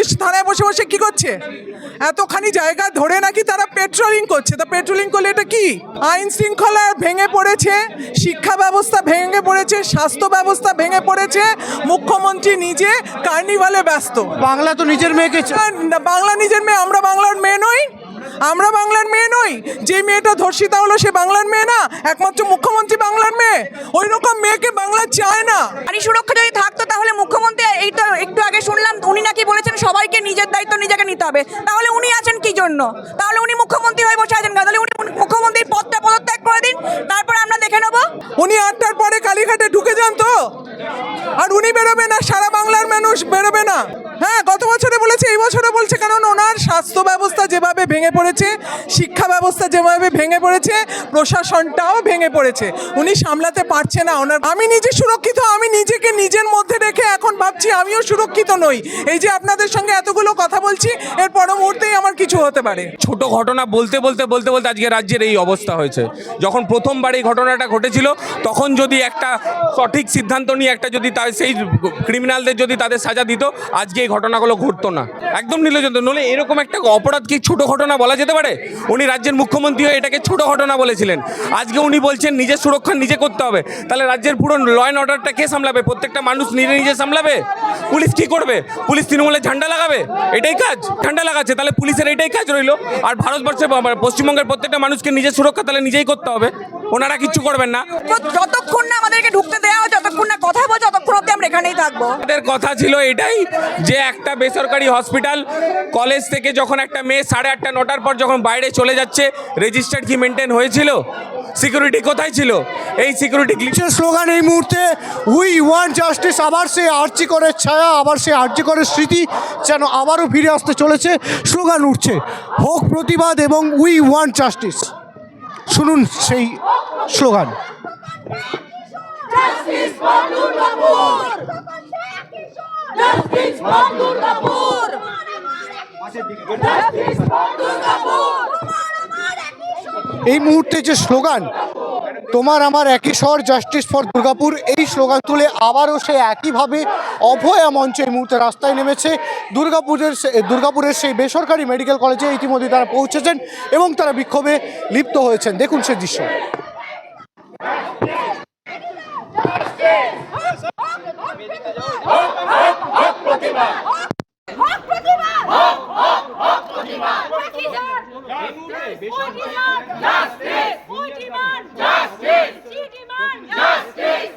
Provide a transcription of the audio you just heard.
Police থানায় বসে বসে কি করছে? এতখানি জায়গা ধরে নাকি তারা পেট্রোলিং করছে? তা পেট্রোলিং করলে এটা কি? আইন শৃঙ্খলা ভেঙে পড়েছে শিক্ষা ব্যবস্থা ভেঙে পড়েছে স্বাস্থ্য ব্যবস্থা ভেঙে পড়েছে মুখ্যমন্ত্রী নিজে কার্নিভালে ব্যস্ত। বাংলা তো নিজের মেয়েকে বাংলা নিজের মেয়ে আমরা বাংলার মেয়ে নই। আমরা বাংলার মেয়ে নই। যে মেয়েটা ধর্ষিতা হলো সে বাংলার মেয়ে না একমাত্র মুখ্যমন্ত্রী বাংলার মেয়ে। ওই রকম মেয়েকে বাংলা চায় না। নারী সুরক্ষা যদি থাকতো তাহলে মুখ্যমন্ত্রী এই তো একটু বলেছেন সবাইকে নিজের দায়িত্ব নিজেকে নিতে হবে। তাহলে উনি আছেন কি জন্য? তাহলে উনি মুখ্যমন্ত্রী হয়ে বসে আছেন? তাহলে উনি মুখ্যমন্ত্রীর পদটা পদত্যাগ করে দিন, তারপর আমরা দেখে নেব। উনি আটটার পরে কালীঘাটে ঢুকে যান তো। আর উনি বেরোবে না, সারা বাংলার মানুষ বেরোবে না। হ্যাঁ গত বছরে বলেছে, এই বছরে বলছে, কারণ ওনার স্বাস্থ্য ব্যবস্থা যেভাবে ভেঙে পড়েছে, শিক্ষা ব্যবস্থা যেভাবে ভেঙে পড়েছে, প্রশাসনটাও ভেঙে পড়েছে। উনি সামলাতে পারছে না ওনার। আমি নিজে সুরক্ষিত, আমি নিজেকে ভাবছি আমিও সুরক্ষিত নই। এই যে আপনাদের সঙ্গে এতগুলো কথা বলছি, এর পর মুহূর্তেই আমার কিছু হতে পারে। ছোট ঘটনা বলতে বলতে বলতে বলতে আজকে রাজ্যের এই অবস্থা হয়েছে। যখন প্রথমবার এই ঘটনাটা ঘটেছিল, তখন যদি একটা সঠিক সিদ্ধান্ত নিয়ে একটা যদি তার সেই ক্রিমিনালদের যদি তাদের সাজা দিত, আজকে এই ঘটনাগুলো ঘটতো না। একদম নির্লজ্জ নলে এরকম একটা অপরাধ কি ছোট ঘটনা বলা যেতে পারে? উনি রাজ্যের মুখ্যমন্ত্রী হয়ে এটাকে ছোট ঘটনা বলেছিলেন। আজকে উনি বলছেন, নিজের সুরক্ষা নিজে করতে হবে। তাহলে রাজ্যের পুরো ল অর্ডারটা কে সামলাবে? প্রত্যেকটা মানুষ নিজে নিজে সামলাবে? পুলিশ কি করবে? পুলিশ তৃণমূলের ঝান্ডা লাগাবে? এটাই কাজ। ঝান্ডা লাগাচ্ছে। তাহলে পুলিশের এটাই কাজ রইল। আর ভারতবর্ষে পশ্চিমবঙ্গের প্রত্যেকটা মানুষকে নিজের সুরক্ষা তাহলে নিজেই করতে হবে। ওনারা কিচ্ছু করবেন না। যতক্ষণ না আমাদেরকে ঢুকতে দেওয়া হয় যতক্ষণ না কথা বলছে এখানেই থাকব। আমাদের কথা ছিল এটাই যে একটা বেসরকারি হসপিটাল কলেজ থেকে যখন একটা মেয়ে সাড়ে আটটা নটার পর যখন বাইরে চলে যাচ্ছে রেজিস্টার্ড কি মেনটেন হয়েছিল? সিকিউরিটি কোথায় ছিল? এই সিকিউরিটি সে স্লোগান এই মুহূর্তে উই ওয়ান্ট জাস্টিস আবার সে আর্জি করে ছায়া আবার সে আর্জি করে স্মৃতি যেন আবারও ফিরে আসতে চলেছে। স্লোগান উঠছে হোক প্রতিবাদ এবং উই ওয়ান্ট জাস্টিস শুনুন সেই স্লোগান এই মুহূর্তে যে স্লোগান, তোমার আমার একই স্বর জাস্টিস ফর দুর্গাপুর, এই স্লোগান তুলে আবারও সে একইভাবে অভয়া মঞ্চ এই মুহূর্তে রাস্তায় নেমেছে। দুর্গাপুরের দুর্গাপুরের সেই বেসরকারি মেডিকেল কলেজে ইতিমধ্যে তারা পৌঁছেছেন এবং তারা বিক্ষোভে লিপ্ত হয়েছেন। দেখুন সে দৃশ্য। প্রতিবাদ। হক প্রতিবাদ। হক হক হক প্রতিবাদ। প্রতিবাদ। জাস্টিস প্রতিবাদ। জাস্টিস প্রতিবাদ। জাস্টিস